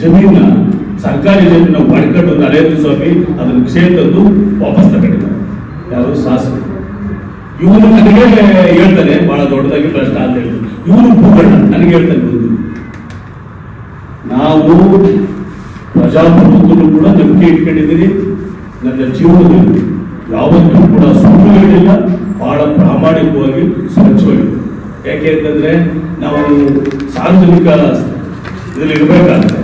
ಜಮೀನ ಸರ್ಕಾರಿ ಜಮೀನ ಮಾಡಿಕೊಂಡು ನರೇಂದ್ರ ಸ್ವಾಮಿ ಅದನ್ನ ಕ್ಷೇತ್ರದ್ದು ವಾಪಸ್ ತಗೊಂಡಿದ್ದಾರೆ. ಯಾರು ಶಾಸಕ ಇವನು ನನಗೆ ಹೇಳ್ತಾನೆ ಬಹಳ ದೊಡ್ಡದಾಗಿ ಪ್ರಶ್ನೆ ಅಂತ ಹೇಳಿ ಇವನು ಭೂಗಣ್ಣ ನನಗೆ ಹೇಳ್ತಾನೆ ಬಂದು ನಾವು ಪ್ರಜಾಪ್ರಭುತ್ವನು ಕೂಡ ನಂಬಿಕೆ ಇಟ್ಕೊಂಡಿದ್ದೀನಿ ನನ್ನ ಜೀವನದಲ್ಲಿ ಯಾವತ್ತೂ ಕೂಡ ಸುಳ್ಳು ಹೇಳಿಲ್ಲ, ಬಹಳ ಪ್ರಾಮಾಣಿಕವಾಗಿ ಸ್ವಚ್ಛವಾಗಿ. ಯಾಕೆ ಅಂತಂದ್ರೆ ನಾವು ಸಾರ್ವಜನಿಕ ಇದರಲ್ಲಿ ಇರಬೇಕಾದ್ರೆ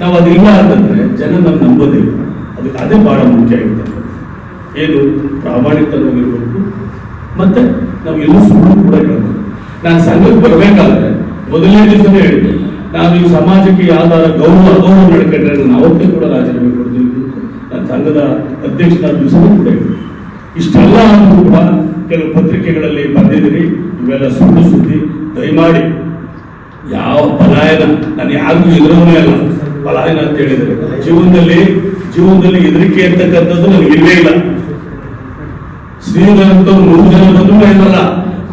ನಾವು ಅದಿಲ್ಲ ಅಂತಂದ್ರೆ ಜನ ನಮ್ಮ ನಂಬೋದಿಲ್ಲ ಅದಕ್ಕೆ ಅದೇ ಭಾಳ ಮುಖ್ಯ ಆಗಿರ್ತದೆ ಏನು? ಪ್ರಾಮಾಣಿಕವಾಗಿರ್ಬೇಕು. ಮತ್ತೆ ನಾವು ಎಲ್ಲೂ ಸುಳ್ಳು ಕೂಡ ಹೇಳಬೇಕು ನಾನು ಸಂಘಕ್ಕೆ ಬರಬೇಕಾದ್ರೆ ಮೊದಲನೇ ದಿವಸನೇ ಹೇಳಿದ್ದೆ. ನಾನು ಈ ಸಮಾಜಕ್ಕೆ ಯಾವ್ದಾರ ಗೌರವ, ಅಗೌರವ ನಡ್ಕೊಂಡ್ರೆ ನಾನು ಅವತ್ತೇ ಕೂಡ ರಾಜೀನಾಮೆ ಕೊಡ್ತೀನಿ ನನ್ನ ಸಂಘದ ಅಧ್ಯಕ್ಷನ ದಿವಸನೂ ಕೂಡ ಹೇಳಿದೆ ಇಷ್ಟೆಲ್ಲ ಕೂಡ ಕೆಲವು ಪತ್ರಿಕೆಗಳಲ್ಲಿ ಬಂದಿದ್ದೀರಿ. ಇವೆಲ್ಲ ಸುಳ್ಳು ಸುದ್ದಿ. ದಯಮಾಡಿ ಯಾವ ಪಲಾಯನ ನಾನು ಯಾರಿಗೂ ಎದುರವನೇ ಅಲ್ಲ. ಪಲಾಯನ ಅಂತ ಹೇಳಿದರೆ, ಜೀವನದಲ್ಲಿ ಜೀವನದಲ್ಲಿ ಹೆದರಿಕೆ ಅಂತಕ್ಕಂಥದ್ದು ನನಗೆ ಇಲ್ಲೇ ಇಲ್ಲ. ಶ್ರೀಮಂತ ನೂರು ಜನ ಬಂದ್ರು ಹೇಳಲ್ಲ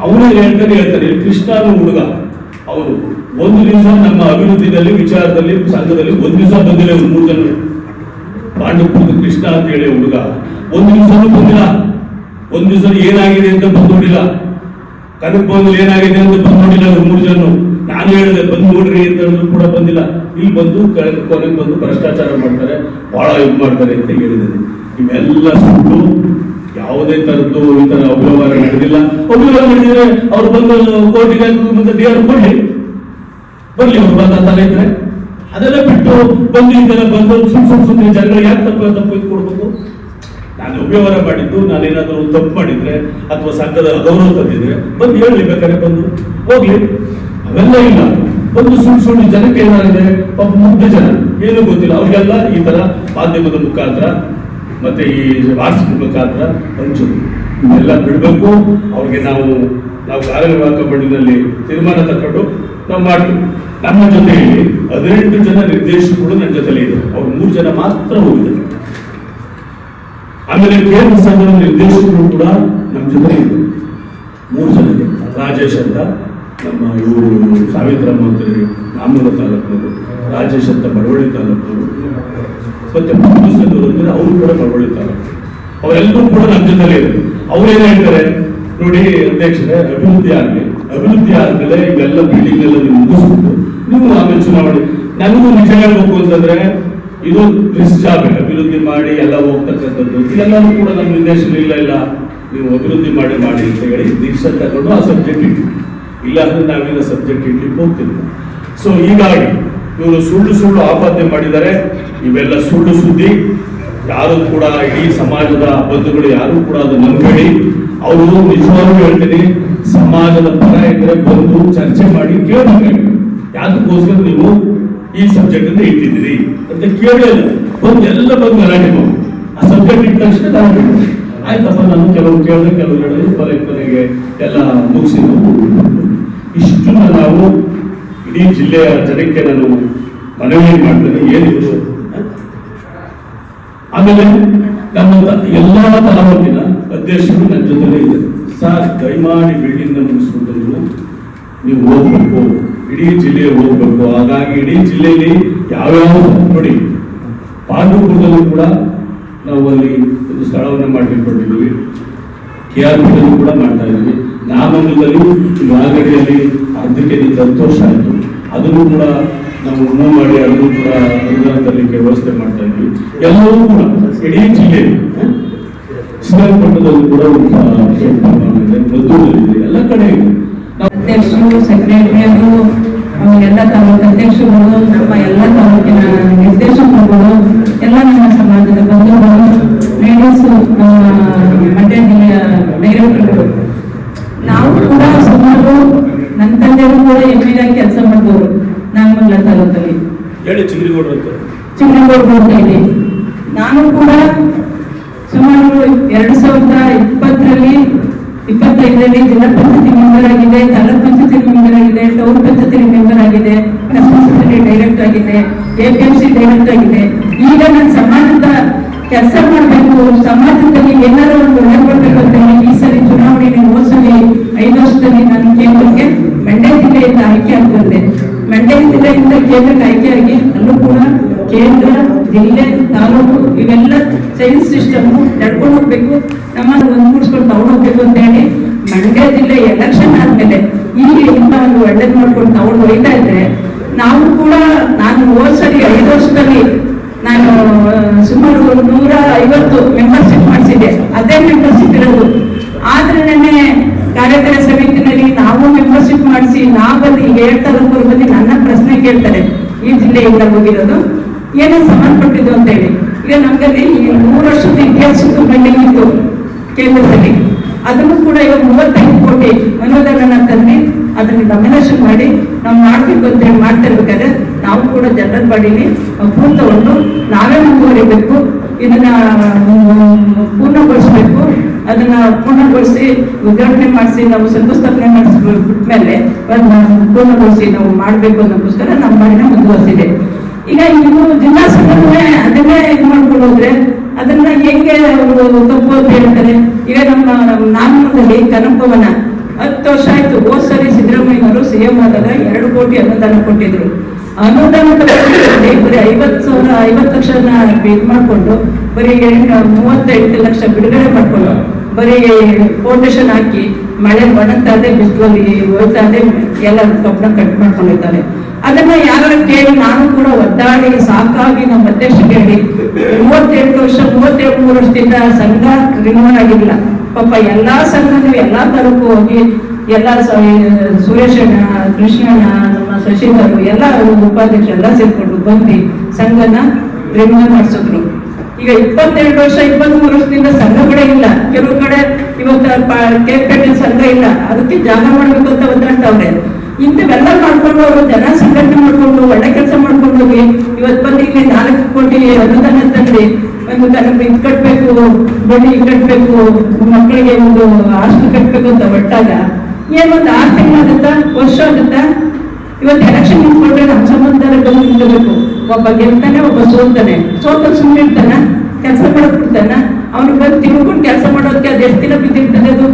ಅವನು ಹೇಳ್ತಾನೆ ಹೇಳ್ತಾರೆ ಕೃಷ್ಣ ಹುಡುಗ ಅವರು ಒಂದು ದಿವಸ ನಮ್ಮ ಅಭಿವೃದ್ಧಿಯಲ್ಲಿ ವಿಚಾರದಲ್ಲಿ, ಸಂಘದಲ್ಲಿ ಒಂದು ದಿವಸ ಬಂದಿಲ್ಲ ಮೂರು ಜನ ಪಾಂಡವಪುರದ ಕೃಷ್ಣ ಅಂತ ಹೇಳಿ ಹುಡುಗ, ಒಂದು ದಿವಸನೂ ಬಂದಿಲ್ಲ. ಒಂದು ದಿವಸ ಏನಾಗಿದೆ ಅಂತ ಬಂದು ನೋಡಿಲ್ಲ ಕನಕ ಏನಾಗಿದೆ ಅಂತ ಬಂದು ನೋಡಿಲ್ಲ ಮೂರು ಜನ ನಾನು ಹೇಳಿದೆ, ಬಂದು ನೋಡ್ರಿ ಅಂತ ಹೇಳಿದ್ರು ಕೂಡ ಬಂದಿಲ್ಲ. ಇಲ್ಲಿ ಬಂದು ಕೊನೆಗೆ ಬಂದು ಭ್ರಷ್ಟಾಚಾರ ಮಾಡ್ತಾರೆ, ಬಹಳ ಇದು ಮಾಡ್ತಾರೆ ಅಂತ ಹೇಳಿದ್ದೇನೆ. ಇವೆಲ್ಲ ಸುಟ್ಟು ಯಾವುದೇ ತರದ್ದು ಈ ತರ ಅವ್ಯವಹಾರ ನಡೆದಿಲ್ಲ. ಅವ್ಯವಹಾರ ನಡೆದಿದ್ರೆ ಅವ್ರು ಬಂದು ಕೋರ್ಟಿಗೆ ಡಿ ಆರ್ ಕೊಡ್ಲಿ. ಬರ್ಲಿ ಅವ್ರು ಬಂದ ತಲೆ ಇದ್ರೆ. ಅದೆಲ್ಲ ಬಿಟ್ಟು ಬಂದು ಇದೆಲ್ಲ ಬಂದು ಸುಮ್ ಸುಮ್ ಸುಮ್ಮನೆ ಜನಗಳಿಗೆ ಯಾಕೆ ತಪ್ಪು ತಪ್ಪು ಇದು ಕೊಡ್ಬೇಕು? ನಾನು ಅವ್ಯವಹಾರ ಮಾಡಿದ್ದು ನಾನು ಏನಾದರೂ ತಪ್ಪು ಮಾಡಿದ್ರೆ ಅಥವಾ ಸಂಘದ ಗೌರವ ತಂದಿದ್ರೆ ಬಂದು ಹೇಳಿ ಬೇಕಾದ್ರೆ ಬಂದು. ಹೋಗ್ಲಿ. ಅವೆಲ್ಲ ಇಲ್ಲ. ಒಂದು ಸುಳ್ಳು ಸುಳ್ಳು ಜನಕ್ಕೆ ಏನಾಗಿದೆ? ಪಾಪ ಮುಗ್ಧ ಜನ. ಏನೂ ಗೊತ್ತಿಲ್ಲ. ಅವ್ರಿಗೆಲ್ಲ ಈ ತರ ಮಾಧ್ಯಮದ ಮುಖಾಂತರ, ಮತ್ತೆ ಈ ವಾಟ್ಸಪ್ ಮುಖಾಂತರ ಹಂಚೋದು ಇದೆಲ್ಲ ಬಿಡಬೇಕು. ಅವ್ರಿಗೆ ನಾವು ನಾವು ಕಾರ್ಯನಿರ್ವಾಹಕ ಮಂಡಳಿನಲ್ಲಿ ತೀರ್ಮಾನ ತಗೊಂಡು ನಾವು ಮಾಡ್ತೀವಿ. ನಮ್ಮ ಜೊತೆಯಲ್ಲಿ ಹದಿನೆಂಟು ಜನ ನಿರ್ದೇಶಕರು ನನ್ನ ಜೊತೆಲಿ ಇದೆ ಅವ್ರು ಮೂರು ಜನ ಮಾತ್ರ ಹೋಗಿದ್ದಾರೆ. ಆಮೇಲೆ ಕೇಂದ್ರ ಸಂಘದ ನಿರ್ದೇಶಕರು ಕೂಡ ನಮ್ಮ ಜೊತೆ ಇದ್ದರು. ಮೂರು ಜನ ಇದೆ. ರಾಜೇಶ್ ಅಂತ ನಮ್ಮ ಇವರು ಅಂತ ಹೇಳಿ ನಾಮೂಲ ತಾಲೂಕಿನವರು, ರಾಜೇಶ್ ಅಂತ ಬಡವಳ್ಳಿ ತಾಲೂಕಿನವರು. ಮತ್ತೆ ಪುಸ್ತಕದವರು ಅಂದ್ರೆ ಅವರು ಕೂಡ ಬಡವಳ್ಳಿ ತಾಲೂಕು. ಅವರೆಲ್ಲರೂ ಕೂಡ ನಮ್ಮ ಜೊತೆಲೇ ಇದ್ದಾರೆ ಅವ್ರೇನ್ ಹೇಳ್ತಾರೆ? ನೋಡಿ ಅಧ್ಯಕ್ಷರೇ, ಅಭಿವೃದ್ಧಿ ಆಗಲಿ. ಅಭಿವೃದ್ಧಿ ಆದ್ಮೇಲೆ ಇವೆಲ್ಲ ಬಿಲ್ಡಿಂಗ್ ಎಲ್ಲ ನೀವು ಮುಗಿಸ್ಬಿಟ್ಟು ನೀವು ಆಮೇಲೆ ಚುನಾವಣೆ. ನನಗೂ ನಿಜ ಹೇಳ್ಬೇಕು ಅಂತಂದ್ರೆ, ಇದು ರಿಸ್ಕ್ ಜಾಬ್ ಅಭಿವೃದ್ಧಿ ಮಾಡಿ, ಎಲ್ಲ ಹೋಗ್ತಕ್ಕಂಥದ್ದು. ಇದೆಲ್ಲವೂ ಕೂಡ ನಮ್ಮ ನಿರ್ದೇಶನ ಇಲ್ಲ ಇಲ್ಲ. ನೀವು ಅಭಿವೃದ್ಧಿ ಮಾಡಿ ಮಾಡಿ ಅಂತ ಹೇಳಿ ದೀಕ್ಷೆ ತಗೊಂಡು ಆ ಸಬ್ಜೆಕ್ಟ್ ಇಟ್ಟು ಇಲ್ಲ ಅಂದ್ರೆ ನಾವೇನು ಸಬ್ಜೆಕ್ಟ್ ಇಡ್ಲಿಕ್ಕೆ ಹೋಗ್ತಿಲ್ಲ. ಸೊ ಹೀಗಾಗಿ ಇವರು ಸುಳ್ಳು ಸುಳ್ಳು ಆಪಾದನೆ ಮಾಡಿದ್ದಾರೆ. ಇವೆಲ್ಲ ಸುಳ್ಳು ಸುದ್ದಿ. ಯಾರು ಕೂಡ ಇಡೀ ಸಮಾಜದ ಬಂಧುಗಳು ಯಾರು ಕೂಡ ಅದು ನಂಬೇಡಿ. ಅವರು ನಿಜವಾಗ್ಲೂ ಹೇಳ್ತೀನಿ, ಸಮಾಜದ ಪರ ಇದ್ರೆ ಬಂದು ಚರ್ಚೆ ಮಾಡಿ ಕೇಳಬೇಕು ಯಾತಕ್ಕೋಸ್ಕರ ನೀವು ಈ ಸಬ್ಜೆಕ್ಟ್ ಅಂತ ಇಟ್ಟಿದ್ದೀರಿ ಅಂತ ಕೇಳಲಿಲ್ಲ ಬಂದು ಎಲ್ಲ ಬಂದು ಗಲಾಟೆ ಆ ಸಬ್ಜೆಕ್ಟ್ ಇಟ್ಟ ತಕ್ಷಣ ಗಲಾಟೆ ಆಯ್ತಪ್ಪ, ನಾನು ಕೆಲವು ಕೇಳಿದ್ರೆ ಕೆಲವು ಹೇಳಿದ್ರೆ ಕೊನೆ ಕೊನೆಗೆ ಎಲ್ಲ ಮುಗಿಸಿ ನಾವು ಇಷ್ಟನ್ನ ನಾವು ಇಡೀ ಜಿಲ್ಲೆಯ ಜನಕ್ಕೆ ನಾನು ಮನವಿ ಮಾಡ್ತೇನೆ ಏನಿದ್ರು ಆಮೇಲೆ ನಮ್ಮ ಎಲ್ಲ ತಾಲೂಕಿನ ಅಧ್ಯಕ್ಷರು ನನ್ನ ಜೊತೆಲೇ ಇದೆ. ಸರ್ ದಯಮಾಡಿ ಬಿಲ್ಡಿಂಗ್ ಮುಗಿಸ್ಕೊಂಡು ನೀವು ಹೋಗ್ಬೇಕು ಇಡೀ ಜಿಲ್ಲೆ ಹೋಗ್ಬೇಕು ಹಾಗಾಗಿ ಇಡೀ ಜಿಲ್ಲೆಯಲ್ಲಿ ಯಾವ್ಯಾವ ನೋಡಿ, ಪಾಂಡುಪುರದಲ್ಲೂ ಕೂಡ ನಾವು ಅಲ್ಲಿ ಒಂದು ಸ್ಥಳವನ್ನು ಮಾಡಿಕೊಂಡಿದ್ದೀವಿ ಕೆ ಆರ್ ಪಿದಲ್ಲೂ ಕೂಡ ಮಾಡ್ತಾ ಇದ್ದೀವಿ. ನಾಮಂಗಲದಲ್ಲಿ ಮಾಗಡಿಯಲ್ಲಿ ಅರ್ಧಕ್ಕೆ ಸಂತೋಷ ಆಯಿತು. ಅದನ್ನು ಕೂಡ ನಾವು ಮೂವ್ ಮಾಡಿ ಅದನ್ನು ಕೂಡ ಅನುದಾನ ತರಲಿಕ್ಕೆ ವ್ಯವಸ್ಥೆ ಮಾಡ್ತಾ ಇದ್ವಿ. ಎಲ್ಲವೂ ಕೂಡ ಇಡೀ ಜಿಲ್ಲೆಯಲ್ಲಿ, ಹ? ಶ್ರೀರಂಗಪಟ್ಟಣದಲ್ಲೂ ಕೂಡ ಮದ್ದೂರಲ್ಲಿದೆ ಎಲ್ಲ ಕಡೆ ಇದೆ. ಅಧ್ಯಕ್ಷರು ಸೆಕ್ರೆಟರಿಯರು ಎಲ್ಲ ತಾಲೂಕು ಅಧ್ಯಕ್ಷರುಗಳು, ನಮ್ಮ ಎಲ್ಲ ತಾಲೂಕಿನ ನಿರ್ದೇಶಕರುಗಳು, ಎಲ್ಲ ನಮ್ಮ ಸಮಾಜದ ಬಂಧುಗಳು ಲೇಡೀಸ್ ಮಂಡ್ಯ ಜಿಲ್ಲೆಯ ಡೈರೆಕ್ಟರ್ಗಳು ನಾವು ಕೂಡ ಸುಮಾರು ನನ್ನ ತಂದೆಯವರು ಕೂಡ ಎಂ ಆಗಿ ಕೆಲಸ ಮಾಡಿದವರು ನಾಗಮಂಗಲ ತಾಲೂಕಲ್ಲಿ. ಹೇಳಿ ಚಿಂಗ್ರಿಗೌಡ್ರು ಅಂತ. ಚಿಕ್ಕನಗೌಡರಲ್ಲಿ ನಾನು ಕೂಡ ಸುಮಾರು ಎರಡು ಸಾವಿರದ ಇಪ್ಪತ್ತರಲ್ಲಿ ಇಪ್ಪತ್ತೈದರಲ್ಲಿ ಜಿಲ್ಲಾ ಪಂಚಾಯತಿ ಮೆಂಬರ್ ಆಗಿದೆ ತಾಲೂಕ್ ಪಂಚಾಯತಿ ಮೆಂಬರ್ ಆಗಿದೆ ಟೌನ್ ಪಂಚಾಯತಿ ಮೆಂಬರ್ ಆಗಿದೆ ಡೈರೆಕ್ಟ್ ಆಗಿದೆ ಎಪಿಎಂಸಿ ಡೈರೆಕ್ಟ್ ಆಗಿದೆ. ಈಗ ನಾನು ಸಮಾಜದ ಕೆಲಸ ಮಾಡಬೇಕು ಸಮಾಜದಲ್ಲಿ ಎಲ್ಲರೂ ಒಂದು ಒಳ್ಳೆ ಅಂತ ಈ ಸರಿ ಚುನಾವಣೆ ಹೋದ್ಸಲಿ ಐದು ವರ್ಷದಲ್ಲಿ ನಾನು ಕೇಂದ್ರಕ್ಕೆ ಮಂಡ್ಯ ಜಿಲ್ಲೆಯಿಂದ ಆಯ್ಕೆ ಆಗ್ತದೆ ಮಂಡ್ಯ ಕೇಂದ್ರಕ್ಕೆ ಆಯ್ಕೆಯಾಗಿ ಕೂಡ ಕೇಂದ್ರ, ಜಿಲ್ಲೆ, ತಾಲೂಕು ಇವೆಲ್ಲ ಚೈನ್ ಸಿಸ್ಟಮ್ ನಡ್ಕೊಂಡು ಹೋಗ್ಬೇಕು. ನಮ್ಮ ಒಂದ್ಗೂಡಿಸ್ಕೊಂಡು ತಗೊಂಡು ಹೋಗ್ಬೇಕು ಅಂತ ಹೇಳಿ ಮಂಡ್ಯ ಜಿಲ್ಲೆ ಎಲೆಕ್ಷನ್ ಆದ್ಮೇಲೆ ಇಲ್ಲಿ ಇಂಥ ಒಂದು ಒಳ್ಳೇದು ಮಾಡ್ಕೊಂಡು ತಗೊಂಡು ಹೋಗ್ತಾ ಇದ್ರೆ ನಾವು ಕೂಡ ನಾನು ಹೋದ್ ಸರಿ ಐದು ವರ್ಷದಲ್ಲಿ ನಾನು ಸುಮಾರು ನೂರ ಐವತ್ತು ಮೆಂಬರ್ಶಿಪ್ ಮಾಡಿಸಿದ್ದೆ. ಅದೇ ಮೆಂಬರ್ಶಿಪ್ ಇರೋದು. ಆದ್ರೆ ನೆನ್ನೆ ಕಾರ್ಯಕರ ಸಮಿತಿನಲ್ಲಿ ನಾವು ಮೆಂಬರ್ಶಿಪ್ ಮಾಡಿಸಿ ನಾವಲ್ಲಿ ಹೇಳ್ತಾ ಕೇಳ್ತಾರೆ ಈ ಜಿಲ್ಲೆಯಿಂದ ಹೋಗಿರೋದು? ಏನೋ ಸಂಬಂಧಪಟ್ಟಿದ್ದು ಅಂತ ಹೇಳಿ. ಈಗ ನಮ್ಗಲ್ಲಿ ಮೂರು ವರ್ಷದ ಇತಿಹಾಸದ್ದು ಬಿಲ್ಡಿಂಗ್ ಇತ್ತು ಕೇಂದ್ರದಲ್ಲಿ. ಅದನ್ನು ಕೂಡ ಇವಾಗ ಮೂವತ್ತೈದು ಕೋಟಿ ಅನುದಾನ ತಂದು ಅದನ್ನು ಗಮನಶು ಮಾಡಿ ನಾವು ಮಾಡ್ಬೇಕು ಅಂತ ಹೇಳಿ ಮಾಡ್ತಾ ಇರ್ಬೇಕಾದ್ರೆ ನಾವು ಕೂಡ ಜನರ ಬಾಡಿಲಿ ತಗೊಂಡು ನಾವೇ ಮುಂದುವರಿಬೇಕು. ಇದನ್ನ ಅದನ್ನ ಪೂರ್ಣಗೊಳಿಸಿ ಉದ್ಘಾಟನೆ ಮಾಡಿಸಿ ನಾವು ಶಂಕುಸ್ಥಾಪನೆ ಮಾಡಿಸ್ಬಿಟ್ಮೇಲೆ ಪೂರ್ಣಗೊಳಿಸಿ ನಾವು ಮಾಡಬೇಕು ಅನ್ನೋಕ್ಕೋಸ್ಕರ ನಮ್ಮ ಮನೆ ಮುಂದುವರಿಸಿದೆ. ಈಗ ಇನ್ನು ಜಿಲ್ಲಾ ಸಂಘಟನೆ ಅದನ್ನೇ ಇದು ಮಾಡ್ಕೊಂಡು ಹೋದ್ರೆ ಅದನ್ನ ಹೆಂಗೆ ಅವರು ತಪ್ಪು ಅಂತ ಹೇಳ್ತಾರೆ? ಈಗ ನಮ್ಮ ನಾಮದಲ್ಲಿ ಕನಕವನ ಹತ್ತು ವರ್ಷ ಆಯ್ತು. ಹೋದ್ ಸರಿ ಸಿದ್ದರಾಮಯ್ಯನವರು ಸಿಎಂ ಆದಾಗ ಎರಡು ಕೋಟಿ ಅನುದಾನ ಕೊಟ್ಟಿದ್ರು. ಅನುದಾನ ಬರೀ ಐವತ್ತು ಸಾವಿರ, ಐವತ್ತು ಲಕ್ಷನ ಇದು ಮಾಡ್ಕೊಂಡು ಬರೀ ಎಂಟು ಮೂವತ್ತೆಂಟು ಲಕ್ಷ ಬಿಡುಗಡೆ ಮಾಡ್ಕೊಂಡು ಬರೀ ಫೌಂಡೇಶನ್ ಹಾಕಿ, ಮಳೆ ಒಣಗ್ತಾದೆ ಬಿಸಿಲಲ್ಲಿ ಹೋಯ್ತಾ ಎಲ್ಲ ಕಬ್ಬಣ ಕಟ್ ಮಾಡ್ಕೊಂಡಿದ್ದಾರೆ ಅದನ್ನ ಯಾರು ಕೇಳಿ, ನಾನು ಕೂಡ ಒದ್ದಾಡಿ, ಸಾಕಾಗಿ ನಮ್ಮ ಅಧ್ಯಕ್ಷ ಕೇಳಿ. ಮೂವತ್ತೆಂಟು ವರ್ಷ ಮೂವತ್ತೇಳು ಮೂರು ವರ್ಷದಿಂದ ಸಂಘ ರಿಮೂವ್ ಆಗಿಲ್ಲ. ಪಾಪ ಎಲ್ಲಾ ಸಂಘನೂ ಎಲ್ಲಾ ತರಕ್ಕೂ ಹೋಗಿ, ಎಲ್ಲ ಸುರೇಶಣ್ಣ ಕೃಷ್ಣಣ್ಣ ನಮ್ಮ ಶಶಿಧರ್ ಎಲ್ಲ ಉಪಾಧ್ಯಕ್ಷ ಎಲ್ಲ ಸೇರ್ಕೊಂಡು ಬಂದು ಸಂಘನ ರಿಮೂವ್ ಮಾಡಿಸಿದ್ರು. ಈಗ ಇಪ್ಪತ್ತೆರಡು ವರ್ಷ, ಇಪ್ಪತ್ಮೂರು ವರ್ಷದಿಂದ ಸಂಘಗಳೇ ಇಲ್ಲ. ಕೆಲವು ಕಡೆ ಇವತ್ತು ಸಂಘ ಇಲ್ಲ. ಅದಕ್ಕೆ ಜಾಗ ಮಾಡ್ಬೇಕು ಅಂತ ಒದ್ದಾಡ್ತಾವ್ರೆ ಇಂಥವೆಲ್ಲ ಮಾಡ್ಕೊಂಡು ಅವರು ಜನ ಸಂಘಟನೆ ಮಾಡ್ಕೊಂಡು, ಒಳ್ಳೆ ಕೆಲಸ ಮಾಡ್ಕೊಂಡು ಹೋಗಿ ಇವತ್ತು ಬಂದು ಇಲ್ಲಿ ನಾಲ್ಕು ಕೋಟಿ ಅನುದಾನ ತಂದ್ರಿ ಒಂದು ತನಗೆ ಇದು ಕಟ್ಟಬೇಕು ಬಡ್ಡಿ ಮಕ್ಕಳಿಗೆ ಒಂದು ಆಸ್ತಿ ಕಟ್ಟಬೇಕು ಅಂತ ಒಟ್ಟಾಗ. ಏನೊಂದು ಆರು ತಿಂಗಳಾಗುತ್ತಾ ವರ್ಷ ಆಗುತ್ತಾ? ಇವತ್ತು ಸಂಬಂಧದಲ್ಲಿ ಒಬ್ಬ ಗೆಲ್ತಾನೆ, ಒಬ್ಬ ಸೋಲ್ತಾನೆ. ಸೋತ ಸುಮ್ಮನೆ ಇರ್ತಾನ ಕೆಲಸ ಮಾಡಕ್ ಬಿಡ್ತಾನ ಅವ್ನಿಗೆ ಬಂದು ತಿಳ್ಕೊಂಡು ಕೆಲಸ ಮಾಡೋದಕ್ಕೆ ಅದು ಎಷ್ಟು ದಿನ ಬಿದ್ದಿರ್ತದೆ ಅದು?